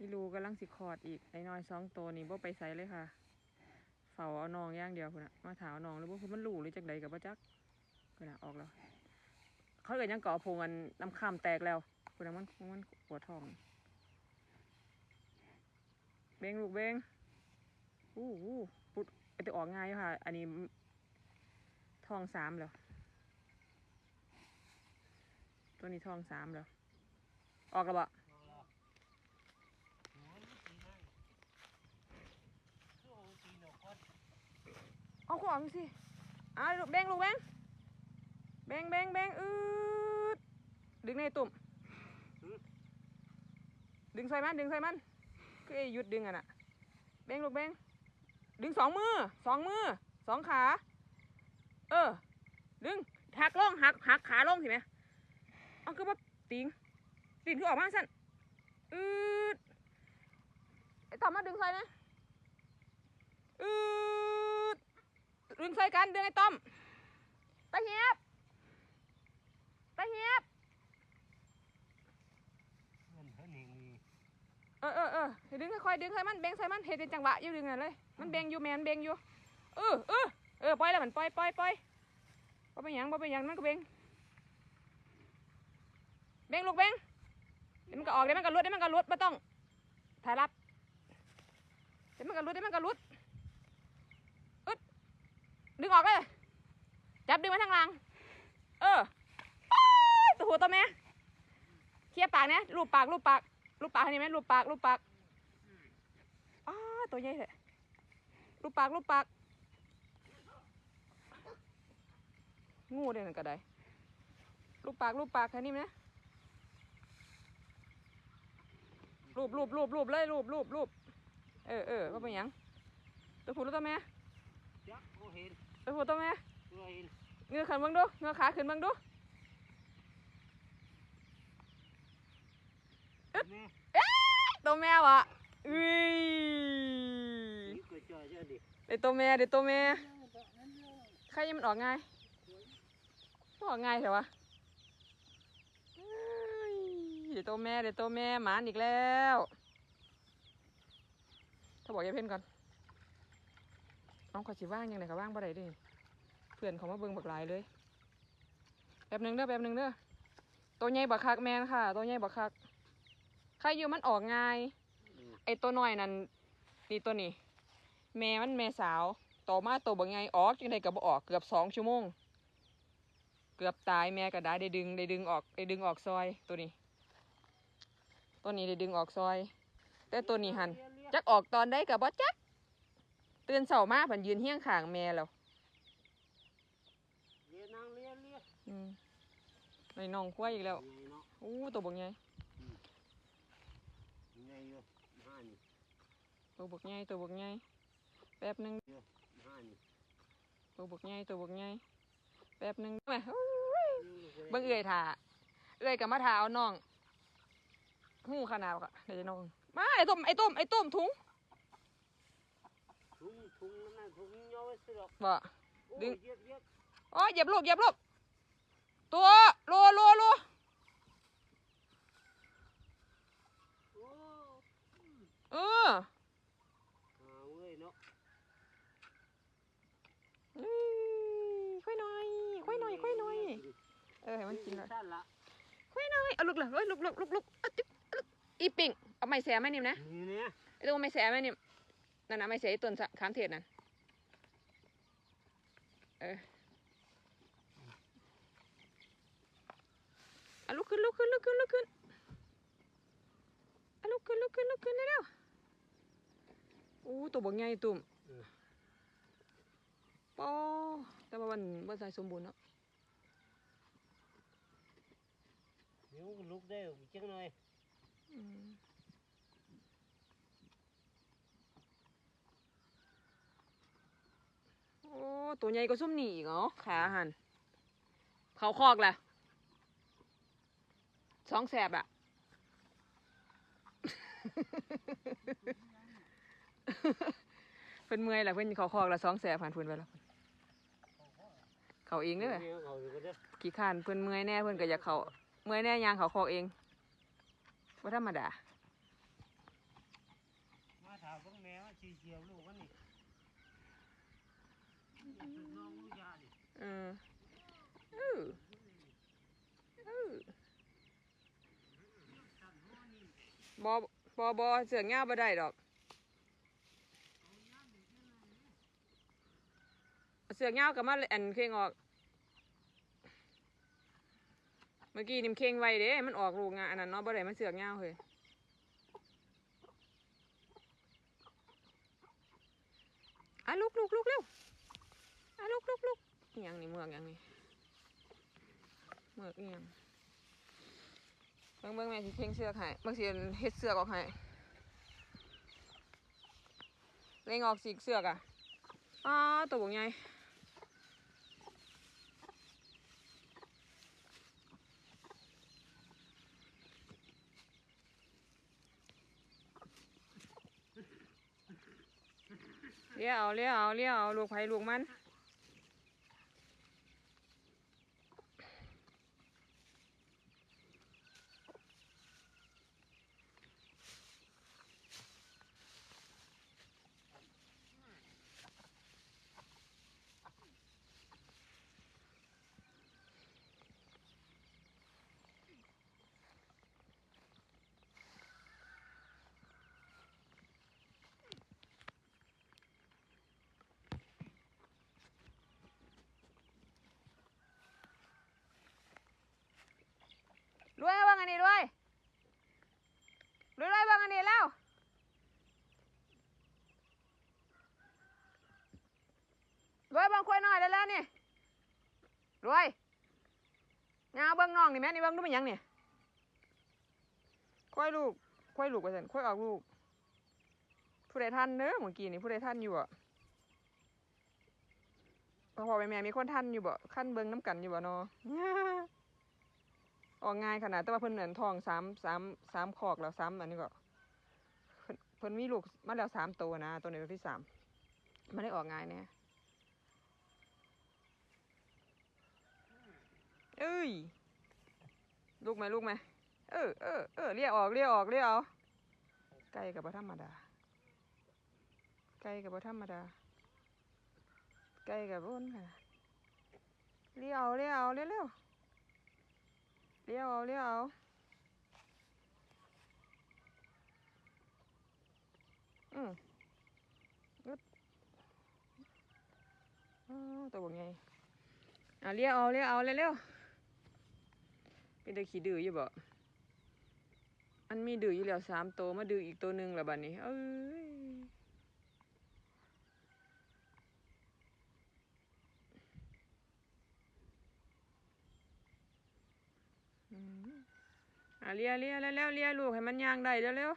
อีลูกำลังสิคอดอีกไอ้น้อยสองตัวนี่บ่ไปใส่เลยค่ะ เฝ้าเอานองย่างเดียวพุ่นะมาถาวนองหรือว่าพุ่นมันลูกหรือจักใดกับบ่จักพุ่นะออกแล้ว เขาเกิดยังเกาะพงกันน้ำข้ามแตกแล้วพุ่นะมันมันปวดท้อง เบงลูกเบงอู้หูปุดไอตัวออกง่ายอยู่ค่ะ อันนี้ทองสามแล้วตัวนี้ทองสามแล้ว ออกแล้วบ่ เอาขวงสิอะลูกแบงลูกแบงแบงแบงแบงอืดดึงในตุ่มดึงใส่มันดึงใส่มันก็ไอ้หยุดดึงอะน่ะแบงลูกแบงดึงสองมือสองมือสองขา เออ ดึงหักลงหักหักขาลงสิไหมเอาคือว่าติงติงคือออกมาสั่นอืดไอ้ต่อมมาดึงใส่นะอืด ดึงใส่กันดึงไอ้ต้อมตาเหียบตาเหียบมันเท่านี้มีเออเออเออให้ดึงค่อยๆดึงใส่มันเบงใส่มันเฮ็ดเป็นจังหวะอยู่ดึงไงเลยมันเบงอยู่แมนเบงอยู่เออเออเออปล่อยแล้วมันปล่อยปล่อยปล่อยบ่เป็นหยังบ่เป็นหยังมันก็เบงเบงลูกเบงเดี๋ยวมันก็ออกเดี๋ยวมันก็หลุดเดี๋ยวมันก็หลุดไม่ต้องถ่ายรับเดี๋ยวมันก็หลุดเดี๋ยวมันก็หลุดอึด ดึงออกเลยจับดึงมาทางหลังเออตัวหัวตัวแม่เคลียปากเนี่ยรูปปากรูปปากรูปปากเห็นไหมรูปปากรูปปากอ้าตัวใหญ่เลยรูปปากรูปปาก งูเด่นก็ได้รูปปากรูปปากแค่นี้ไหมนะรูปรูปรูปรูปเลยรูปรูปรูปเออเออว่าเป็นยังตัวผู้รือตัวแม่จักเขาเห็น ตัวผู้ตัวแม่เขาเห็นเงือขึ้นเบังดูเงือขาขึ้นเบังดูแม่ตัวแม่วะอุ้ยนี่ก็จ่อยเจ้าดิเดี๋ยวตัวแม่เดี๋ยวตัวแม่ใครยังมันออกง่ายมันออกง่ายใช่ปะเอ้ยเดี๋ยวตัวแม่เดี๋ยวตัวแม่หมานอีกแล้วถ้าบอกยายเพ่นก่อนน้องขอสิว่างยังไงก็ว่างบ่ได้เดิเพื่อนเขามาเบิ่งบักหลายเลยแป๊บหนึงเด้อแป๊บหนึงเด้อตัวใหญ่บักคักแมนค่ะ ตัวใหญ่บักคักใครอยู่มันออกง่ายไอตัวน้อยนั่นนี่ตัวนี้ แม่มันแม่สาวต่อมาตัวบางไงออกจังไดก็บ่ออกเกือบสองชั่วโมง เกือบตายแม่ก็ได้ได้ดึงได้ดึงออกได้ดึงออกซอยตัวนี้ ตัวนี้ได้ดึงออกซอย แต่ตัวนี้หันจักออกตอนได้กับบ่จักตื่นเช้ามาผันยืนเฮี้ยงขางแม่แล้ว เลี้ยนางเลี้ยเลี้ย อืมไอ้น้องควายอีกแล้วใหญ่เนาะอู้ตัวบางไงใหญ่อยู่ห้านี่ตัวบกไงตัวบกไงแป๊บหนึงห้านี่ตัวบกไงตัวบกไงแป๊บหนึงแม่อู้ยเบิ่งเอื่อยถ่าเอื่อยกับมาถ่าเอาน้องหูขนาดกะเดี๋ยวจะน้องมาไอ้ต้มไอ้ต้มไอ้ต้มถุงถุงถุงนั่นถุงย่อยสิหรอกบ่ โอ้ดึงยเย็บเย็บอ๋อเหยียบลูกเหยียบลูก ตัวโลโลโลโอ้เออหาเว้ยเนาะอื้อค่อยหน่อยค่อยหน่อยค่อยหน่อยเออให้มันกินหน่อยสั้นละค่อยหน่อยเอาลูกเลยเฮ้ยลูกลูกลูกลูกเอาติ๊บเอาลูกอีปิ่งเอาไม้แสไหมนิ่มนะนี่เนี่ยไอ้ตัวไม้แสไหมนิ่มนั่นนะไม้แสไอ้ต้นสะขามเทศนั่นเออ อาลุกขึ้นลุกขึ้นลุกขึ้นลุกขึ้นเอาลุกขึ้นลุกขึ้นลุกขึ้นเร็วๆอู้ตัวบักใหญ่ตุ่มปอแต่ว่ามันบ่ใส่สมบูรณ์เนาะเดี๋ยวลุกได้อีกจังหน่อยอืมโอ้ตัวใหญ่ก็ซุ่มนี่อีกเหรอขาหันเขาคอกแหละ สองแสบอะเพิ่นเมื่อยแหละเพิ่นเขาคอกละสองแสบผ่านเพิ่นไปแล้วเขาเองเด้อเนี่ยเขาอยู่ก็ได้กี่ขานเพิ่นเมื่อยแน่เพิ่นก็อยากเขาเมื่อยแน่ยางเขาคอกเองว่าธรรมดาาวเบิ่งแม่ว่าสีเขียวลูกมันนี่นี่คือน้องลูกยานี่เออเออเออ ตัดหัวนี่ บอบอบอเสือกเงาบ่ได้ดอก เสือกเงากับมาอันเคงออก เมื่อกี้นิมเคงไว้เด้ มันออกลูกงาอันนั้นเนาะบ่ได้มันเสือกเงาเฮ้ยอะลุกลุกลุกเร็วอะลุกลุกลุกอหยังนี่เมือกอหยังนี่เมือกอหยัง เบิ่งเบิ่งแม่สิเคงเสือกให้เบิ่งสิเฮ็ดเสือกออกให้เล่งออกสีเสือกอะอ้าตัวบกใหญ่เลี้ยวเอาเลี้ยวเอาเลี้ยวเอาลูกไผลูกมัน รวยบ้างอันนี้รวยรวยรวยบ้างอันนี้แล้วรวยบางควายน้อยได้แล้วนี่รวยงาเบิ้งน้องนี่แม่นี่เบิ้งดูมันยังนี่ควายลูกควยลูกว่าซั่นควยออกลูก ผู้ใดท่านเด้อเมื่อกี้นี่ผู้ใดท่านอยู่อะพ่อพ่อแม่แม่มีคนท่านอยู่บ่ขั้นเบิ้งน้ำกันอยู่บ่เนาะ ออกง่ายขนาดแต่ว่าเพิ่นเหมือนทองสามสามสามขอกแล้วสามอันนี้ก็เพิ่นเพิ่นมีลูกมาแล้วสามตัวนะ ตัวนี้ตัวที่สามมันได้ออกง่ายเนี่ยเอ้ยลูกไหมลูกไหมเออเออเออเรียกออกเรียกออกเรียกเอาไก่กับธรรมดาไก่กับธรรมดาไก่กับอ้นค่ะเรียกเอาเรียกเอาเร็วเร็ว เลี้ยวเอาเลี้ยวเอาอืมอึดตัวบ่ไงอะเลี้ยวเอาเลี้ยวเอาเร็วๆเป็นตะขี้ดื้ออยู่บ่มันมีดื้ออยู่แล้วสามตัวมาดื้ออีกตัวหนึ่งแล้วบัดนี้ เอ้ย อะเลียเลียแล้วแล้วเลี้ยลูกให้มันย่างได้เร็ว